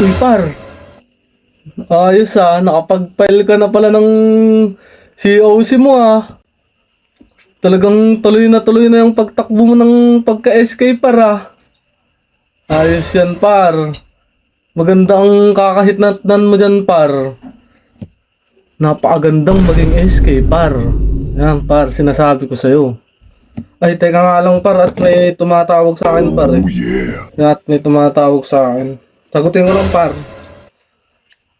Uy, par. Ayos ah, nakapag-file ka na pala ng COC mo ah. Talagang tuloy na tuloy na yung pagtakbo mo ng pagka-SK par ah. Ayos yan par. Maganda ang kakahitnatnan mo dyan par. Napakagandang maging SK par. Yan par, sinasabi ko sa'yo. Ay, teka nga lang par at may tumatawag sa akin par eh. At may tumatawag sa akin. Sagutin ko lang par.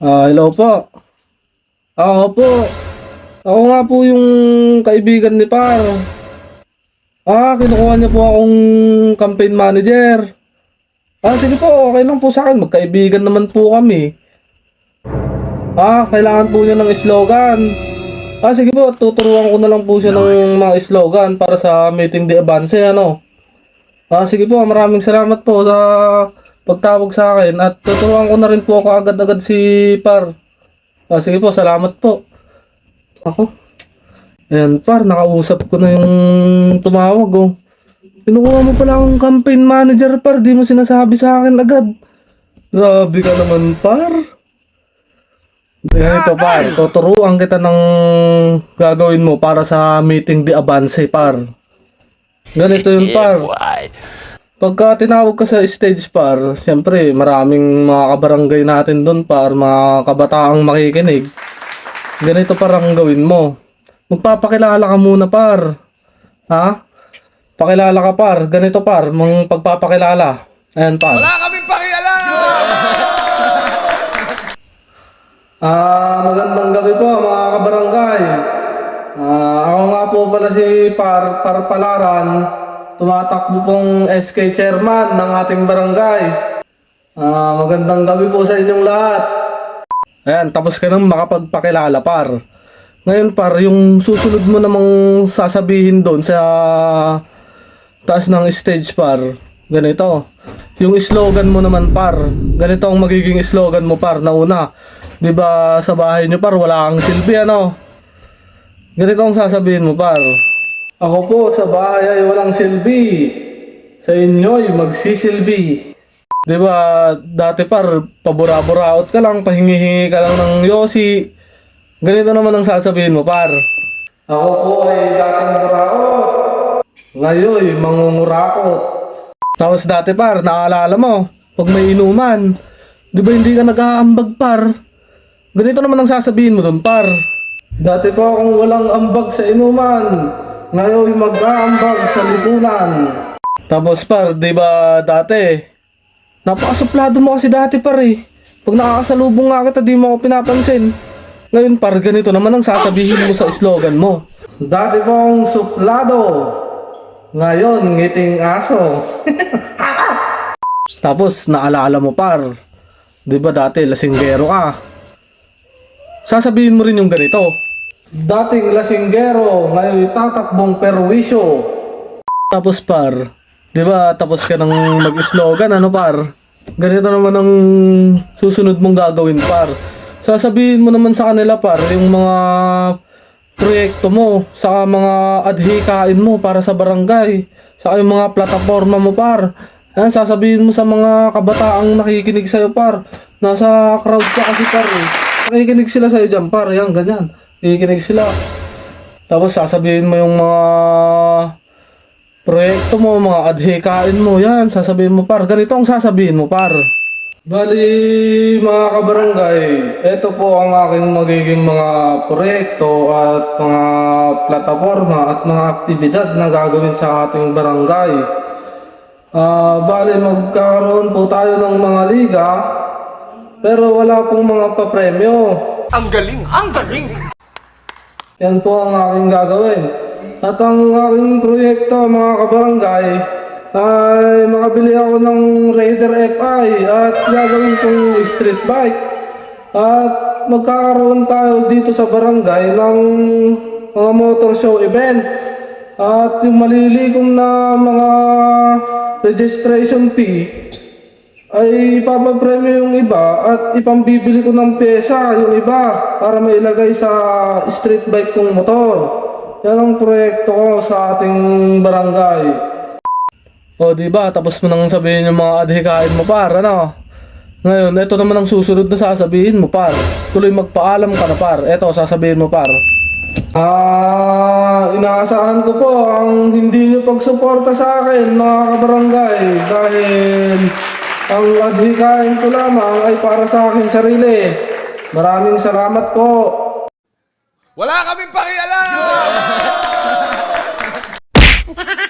Ah, hello po. Ako po. Ako nga po yung kaibigan ni par. Ah, kinukuha niya po akong campaign manager. Ah, sige po, okay lang po sa akin. Magkaibigan naman po kami. Ah, kailangan po niya ng slogan. Ah, sige po, tuturuan ko na lang po siya ng mga slogan para sa meeting de avance, ano. Ah, sige po, maraming salamat po sa pagtawag sa akin at tuturuan ko na rin po ako agad-agad si Par. Ah, sige po, salamat po. Ako. Ayan, Par, nakausap ko na yung tumawag, oh. Kinukuha mo pala akong campaign manager, Par. Di mo sinasabi sa akin agad. Grabe ka naman, Par. Ganito, Par. Tuturuan kita ng gagawin mo para sa meeting de avance, Par. Ganito yun, Par. Pagka tinawag ka sa stage par, siyempre maraming mga kabarangay natin doon par, mga kabataang makikinig. Ganito parang gawin mo. Magpapakilala ka muna par. Ha? Pakilala ka par. Ganito par, mga pagpapakilala. Ayan par. Wala kaming pakialam! Ah, magandang gabi po mga kabarangay. Ah, ako nga po pala si Par Parpalaran, tumatakbo pong SK chairman ng ating barangay. Ah, magandang gabi po sa inyong lahat. Ayan, tapos ka nang makapagpakilala par. Ngayon par, yung susunod mo namang sasabihin doon sa taas ng stage par. Ganito. Yung slogan mo naman par. Ganito ang magiging slogan mo par na una. 'Di ba sa bahay niyo par wala kang silbi ano? Ganito ang sasabihin mo par. Ako po sa bahay ay walang silbi. Sa inyo ay magsisilbi. 'Di ba dati par pabura-buraot ka lang, pahingi-hingi ka lang ng yosi. Ganito naman ang sasabihin mo par. Ako po ay dating buraot. Ngayon, mangungurakot. Tapos dati par, naaalala mo, pag may inuman, di ba hindi ka nag-aambag par? Ganito naman ang sasabihin mo doon par. Dati po akong walang ambag sa inuman, ngayon mag-aambag sa lipunan. Tapos par, di ba dati, napakasuplado mo kasi dati par eh. Pag nakakasalubong nga kita, di mo ako pinapansin. Ngayon par, ganito naman ang sasabihin mo sa slogan mo. Dati po akong suplado, ngayon, ngiting aso. Tapos, naalala mo par. Di ba dati, lasinggero ka. Sasabihin mo rin yung ganito. Dating lasinggero, ngayon tatakbong perwisyo. Tapos par, di ba tapos ka nang mag-slogan, ano par? Ganito naman ang susunod mong gagawin par. Sasabihin mo naman sa kanila par, yung mga proyekto mo, sa mga adhikain mo para sa barangay, sa yung mga plataforma mo par. Yan, sasabihin mo sa mga kabataang nakikinig sa'yo par. Nasa crowd ka kasi par eh. Nakikinig sila sa'yo dyan par, yan, ganyan. Nakikinig sila. Tapos sasabihin mo yung mga proyekto mo, mga adhikain mo, yan, sasabihin mo par. Ganito ang sasabihin mo par. Bali, mga kabarangay, ito po ang aking magiging mga proyekto at mga plataforma at mga aktibidad na gagawin sa ating barangay. Ah, bali, magkakaroon po tayo ng mga liga, pero wala pong mga papremyo. Ang galing! Ang galing! Yan po ang aking gagawin. At ang aking proyekto mga kabarangay ay makabili ako ng Raider FI at gagawin kong street bike. At magkakaroon tayo dito sa barangay ng mga motor show event. At yung malilikom na mga registration fee ay ipapapremyo yung iba at ipambibili ko ng pyesa yung iba para mailagay sa street bike kong motor. Yan ang proyekto ko sa ating barangay. O oh, di ba tapos mo nang sabihin yung mga adhikain mo par, ano? Ngayon, ito naman ang susunod na sasabihin mo par. Tuloy magpaalam ka na par. Ito, sasabihin mo par. Ah, inaasahan ko po ang hindi niyo pagsuporta sa akin, mga kabarangay, dahil ang adhikain ko lamang ay para sa akin sarili. Maraming salamat po. Wala kaming pakialam!